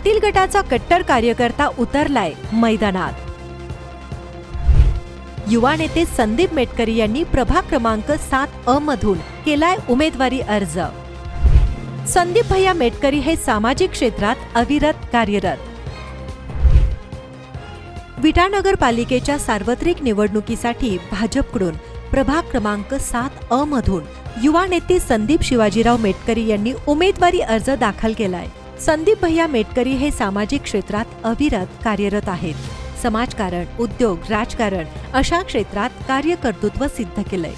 पाटील गटाचा कट्टर कार्यकर्ता उतरलाय मैदानात. युवा नेते संदीप मेटकरी यांनी प्रभाग क्रमांक सात अ मधून केलाय उमेदवारी अर्ज. संदीप भैया मेटकरी हे सामाजिक क्षेत्रात अविरत कार्यरत. विटा नगरपालिकेच्या सार्वत्रिक निवडणुकीसाठी भाजपकडून प्रभाग क्रमांक सात अ मधून युवा नेते संदीप शिवाजीराव मेटकरी यांनी उमेदवारी अर्ज दाखल केलाय. संदीप भैया मेटकरी हे सामाजिक क्षेत्रात अविरत कार्यरत आहेत. समाजकारण उद्योग राजकारण अशा क्षेत्रात कार्यकर्तृत्व सिद्ध केलंय.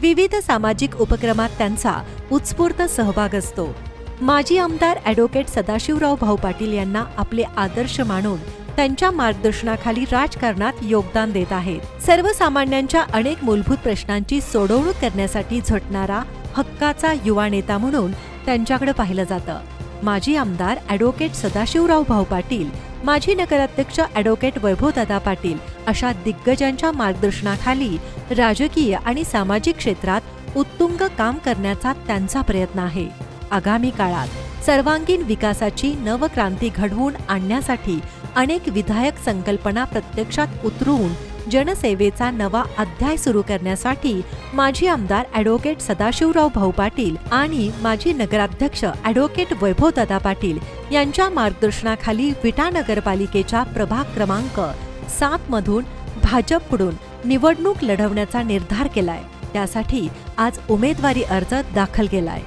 विविध सामाजिक उपक्रमात त्यांचा उत्स्फूर्त सहभाग असतो. माजी आमदार ॲडव्होकेट सदाशिवराव भाऊ पाटील यांना आपले आदर्श मानून त्यांच्या मार्गदर्शनाखाली राजकारणात योगदान देत आहेत. सर्वसामान्यांच्या अनेक मूलभूत प्रश्नांची सोडवणूक करण्यासाठी झटणारा हक्काचा युवा नेता म्हणून त्यांच्याकडे पाहिलं जातं. माजी आमदार ॲडव्होकेट सदाशिवराव भाऊ पाटील माजी नगराध्यक्ष ॲडव्होकेट वैभवदादा पाटील अशा दिग्गजांच्या मार्गदर्शनाखाली राजकीय आणि सामाजिक क्षेत्रात उत्तुंग काम करण्याचा त्यांचा प्रयत्न आहे. आगामी काळात सर्वांगीण विकासाची नवक्रांती घडवून आणण्यासाठी अनेक विधायक संकल्पना प्रत्यक्षात उतरवून जनसेवेचा नवा अध्याय सुरू करण्यासाठी माजी आमदार ॲडव्होकेट सदाशिवराव भाऊ पाटील आणि माजी नगराध्यक्ष ॲडव्होकेट वैभवदादा पाटील यांच्या मार्गदर्शनाखाली विटा नगरपालिकेच्या प्रभाग क्रमांक सात मधून भाजपकडून निवडणूक लढवण्याचा निर्धार केलाय. त्यासाठी आज उमेदवारी अर्ज दाखल केलाय.